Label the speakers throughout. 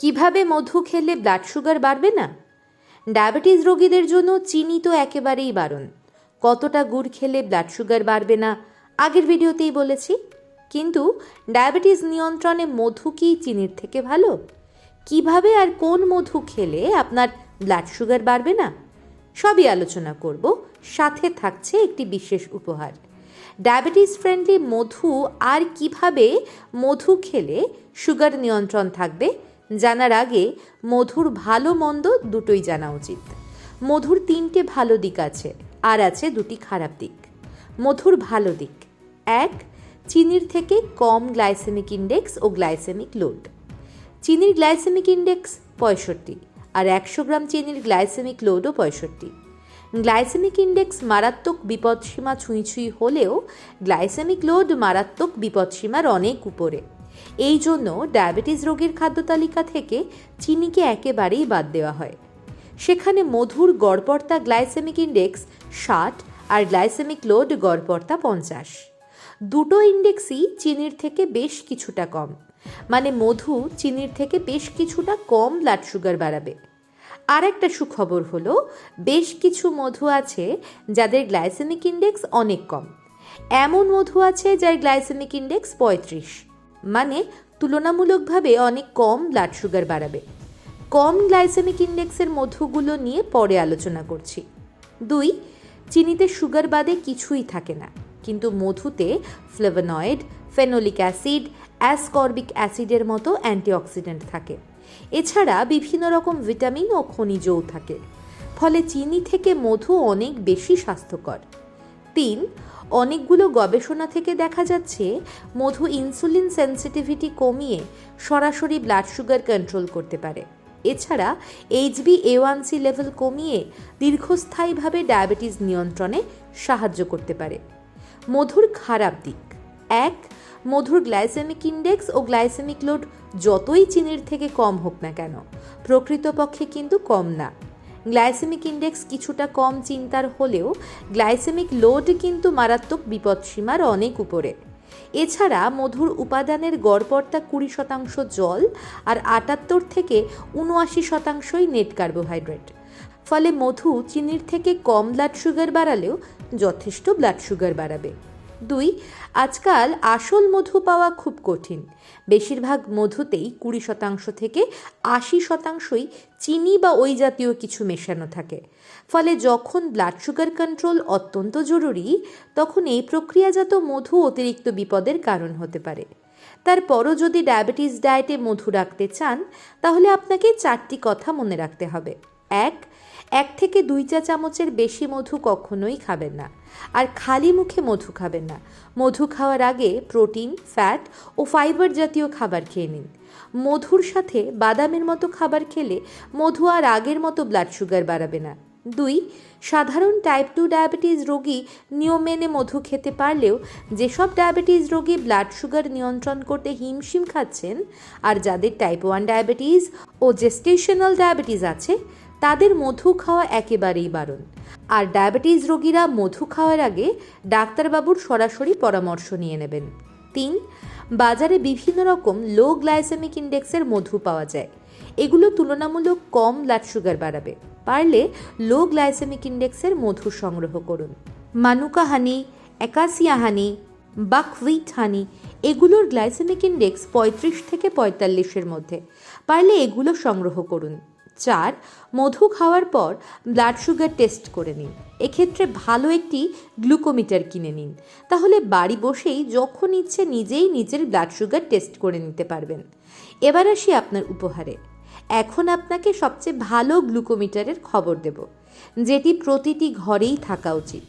Speaker 1: কীভাবে মধু খেলে blood sugar বাড়বে না? ডায়াবেটিস রোগীদের জন্য চিনি তো একেবারেই বারণ। কতটা গুড় খেলে ব্লাড সুগার বাড়বে না? আগের ভিডিওতেই বলেছি। কিন্তু ডায়াবেটিস নিয়ন্ত্রণে মধু কি চিনির থেকে ভালো? কীভাবে আর কোন মধু খেলে আপনার ব্লাড সুগার বাড়বে না? সবই আলোচনা করব। সাথে থাকছে একটি বিশেষ উপহার। ডায়াবেটিস ফ্রেন্ডলি মধু আর কীভাবে মধু খেলে সুগার নিয়ন্ত্রণ থাকবে জানার আগে মধুর ভালো মন্দ দুটোই জানা উচিত। মধুর তিনটে ভালো দিক আছে, আর আছে দুটি খারাপ দিক। মধুর ভালো দিক, এক, চিনির থেকে কম গ্লাইসেমিক ইন্ডেক্স ও গ্লাইসেমিক লোড। চিনির গ্লাইসেমিক ইন্ডেক্স পঁয়ষট্টি, আর একশো গ্রাম চিনির গ্লাইসেমিক লোডও পঁয়ষট্টি। গ্লাইসেমিক ইন্ডেক্স মারাত্মক বিপদসীমা ছুঁই ছুঁই হলেও গ্লাইসেমিক লোড মারাত্মক বিপদসীমার অনেক উপরে। এই জন্য ডায়াবেটিস রোগীর খাদ্য তালিকা থেকে চিনিকে একেবারেই বাদ দেওয়া হয়। সেখানে মধুর গড়পর্তা গ্লাইসেমিক ইন্ডেক্স ষাট আর গ্লাইসেমিক লোড গড়পর্তা পঞ্চাশ। দুটো ইন্ডেক্সই চিনির থেকে বেশ কিছুটা কম। মানে মধু চিনির থেকে বেশ কিছুটা কম ব্লাড সুগার বাড়াবে। আর একটা সুখবর হলো, বেশ কিছু মধু আছে যাদের গ্লাইসেমিক ইন্ডেক্স অনেক কম। এমন মধু আছে যার গ্লাইসেমিক ইন্ডেক্স পঁয়ত্রিশ। মানে তুলনামূলকভাবে অনেক কম ব্লাড সুগার বাড়াবে। কম গ্লাইসেমিক ইন্ডেক্সের মধুগুলো নিয়ে পরে আলোচনা করছি। দুই, চিনিতে সুগার বাদে কিছুই থাকে না, কিন্তু মধুতে ফ্লেভানয়েড ফেনোলিক অ্যাসিড অ্যাসকর্বিক অ্যাসিডের মতো অ্যান্টিঅক্সিডেন্ট থাকে। এছাড়া বিভিন্ন রকম ভিটামিন ও খনিজও থাকে, ফলে চিনি থেকে মধু অনেক বেশি স্বাস্থ্যকর। তিন, অনেকগুলো গবেষণা থেকে দেখা যাচ্ছে মধু ইনসুলিন সেন্সিটিভিটি কমিয়ে সরাসরি ব্লাড সুগার কন্ট্রোল করতে পারে। এছাড়া HB A one C level কমিয়ে দীর্ঘস্থায়ীভাবে ডায়াবেটিস নিয়ন্ত্রণে সাহায্য করতে পারে। মধুর খারাপ দিক। এক, মধুর গ্লাইসেমিক ইন্ডেক্স ও গ্লাইসেমিক লোড যতই চিনির থেকে কম হোক না কেন, প্রকৃতপক্ষে কিন্তু কম না। গ্লাইসেমিক ইন্ডেক্স কিছুটা কম চিন্তার হলেও গ্লাইসেমিক লোড কিন্তু মারাত্মক বিপদসীমার অনেক উপরে। এছাড়া মধুর উপাদানের গড়পড়তা কুড়ি শতাংশ জল আর আটাত্তর থেকে উনআশি শতাংশই নেট কার্বোহাইড্রেট। ফলে মধু চিনির থেকে কম ব্লাড সুগার বাড়ালেও যথেষ্ট ব্লাড সুগার বাড়াবে। দুই, আজকাল আসল মধু পাওয়া খুব কঠিন। বেশিরভাগ মধুতেই কুড়ি শতাংশ থেকে আশি শতাংশই চিনি বা ওই জাতীয় কিছু মেশানো থাকে। ফলে যখন ব্লাড সুগার কন্ট্রোল অত্যন্ত জরুরি, তখন এই প্রক্রিয়াজাত মধু অতিরিক্ত বিপদের কারণ হতে পারে। তারপরও যদি ডায়াবেটিস ডায়েটে মধু রাখতে চান, তাহলে আপনাকে চারটি কথা মনে রাখতে হবে। এক এক থেকে দুই চা চামচের বেশি মধু কখনোই খাবেন না। আর খালি মুখে মধু খাবেন না। মধু খাওয়ার আগে প্রোটিন, ফ্যাট ও ফাইবার জাতীয় খাবার খেয়ে নিন। মধুর সাথে বাদামের মতো খাবার খেলে মধু আর আগের মতো ব্লাড সুগার বাড়াবে না। দুই, সাধারণ টাইপ টু ডায়াবেটিস রোগী নিয়ম মেনে মধু খেতে পারলেও যেসব ডায়াবেটিস রোগী ব্লাড সুগার নিয়ন্ত্রণ করতে হিমশিম খাচ্ছেন, আর যাদের টাইপ ওয়ান ডায়াবেটিস ও জেস্টেশনাল ডায়াবেটিস আছে তাদের মধু খাওয়া একেবারেই বারণ। আর ডায়াবেটিস রোগীরা মধু খাওয়ার আগে ডাক্তারবাবুর সরাসরি পরামর্শ নিয়ে নেবেন। তিন, বাজারে বিভিন্ন রকম লো গ্লাইসেমিক ইন্ডেক্সের মধু পাওয়া যায়। এগুলো তুলনামূলক কম ব্লাড সুগার বাড়াবে। পারলে লো গ্লাইসেমিক ইন্ডেক্সের মধু সংগ্রহ করুন। মানুকা হানি, একাসিয়া হানি বাকহুইট হানি, এগুলোর গ্লাইসেমিক ইন্ডেক্স পঁয়ত্রিশ থেকে পঁয়তাল্লিশের মধ্যে। পারলে এগুলো সংগ্রহ করুন। চার, মধু খাওয়ার পর ব্লাড সুগার টেস্ট করে নিন। এক্ষেত্রে ভালো একটি গ্লুকোমিটার কিনে নিন। তাহলে বাড়ি বসেই যখন ইচ্ছে নিজেই নিজের ব্লাড সুগার টেস্ট করে নিতে পারবেন। এবার আসি আপনার উপহারে। এখন আপনাকে সবচেয়ে ভালো গ্লুকোমিটারের খবর দেব, যেটি প্রতিটি ঘরেই থাকা উচিত।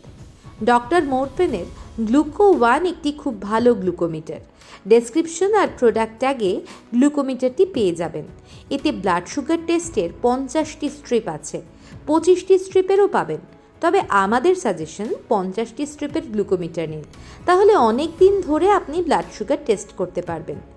Speaker 1: ডক্টর মোরপেনের গ্লুকো ওয়ান একটি খুব ভালো গ্লুকোমিটার। ডেসক্রিপশন আর প্রোডাক্ট ট্যাগে গ্লুকোমিটারটি পেয়ে যাবেন। এতে ব্লাড সুগার টেস্টের পঞ্চাশটি স্ট্রিপ আছে। পঁচিশটি স্ট্রিপেরও পাবেন। তবে আমাদের সাজেশন পঞ্চাশটি স্ট্রিপের গ্লুকোমিটার নিন। তাহলে অনেক দিন ধরে আপনি ব্লাড সুগার টেস্ট করতে পারবেন।